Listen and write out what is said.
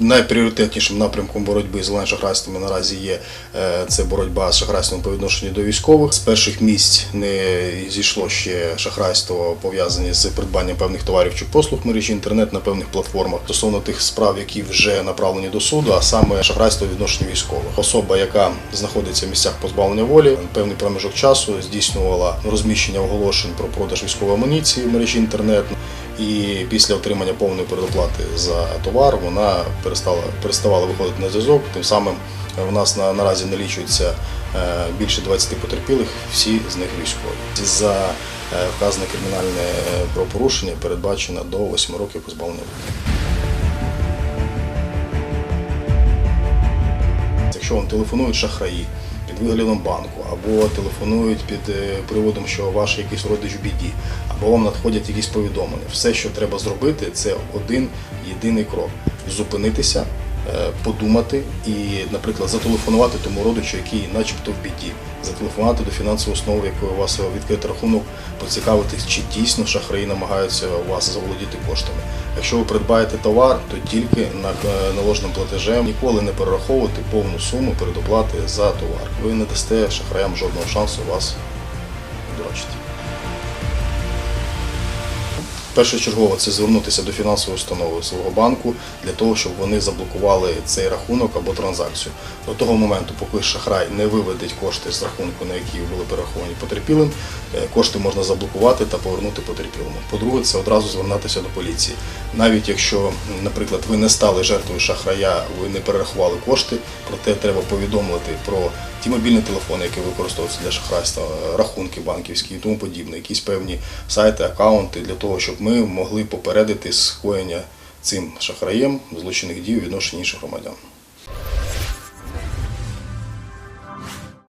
Найпріоритетнішим напрямком боротьби з онлайн-шахрайствами наразі є е, це боротьба з шахрайством по відношенню до військових. З перших місць не зійшло ще шахрайство пов'язані з придбанням певних товарів чи послуг мережі інтернет на певних платформах стосовно тих справ, які вже направлені до суду, а саме шахрайство відношенню військових. Особа, яка знаходиться в місцях позбавлення волі, певний проміжок часу здійснювала розміщення оголошень про продаж військової амуніції в мережі інтернет. І після отримання повної передоплати за товар вона перестала переставала виходити на зв'язок. Тим самим в нас на, наразі налічується е, більше 20 потерпілих, всі з них військові. За е, вказане кримінальне е, правопорушення передбачено до 8 років позбавлення. Якщо вам телефонують шахраї під виглядом банку, або телефонують під е, приводом, що ваш якийсь родич в біді, або вам надходять якісь повідомлення, все, що треба зробити, це один єдиний крок: зупинитися, е, подумати і, наприклад, зателефонувати тому родичу, який, начебто, в біді, зателефонувати до фінансової основи, якої у вас відкритий рахунок, поцікавитись, чи дійсно шахраї намагаються у вас заволодіти коштами. Якщо ви придбаєте товар, то тільки на е, наложеним платежем ніколи не перераховувати повну суму передоплати за товар. Ви не дасте шахраям жодного шансу вас дорочити. Першочергово це звернутися до фінансової установи свого банку для того, щоб вони заблокували цей рахунок або транзакцію. До того моменту, поки шахрай не виведеть кошти з рахунку, на який були перераховані потерпілим, е, кошти можна заблокувати та повернути потерпілому. По-друге, це одразу звернутися до поліції. Навіть якщо, наприклад, ви не стали жертвою шахрая, ви не перерахували кошти, проте треба повідомити про ті мобільні телефони, які використовуються для шахрайства, рахунки банківські і тому подібне, якісь певні сайти, акаунти для того, щоб ми могли попередити скоєння цим шахраєм злочинних дій у відношенні інших громадян.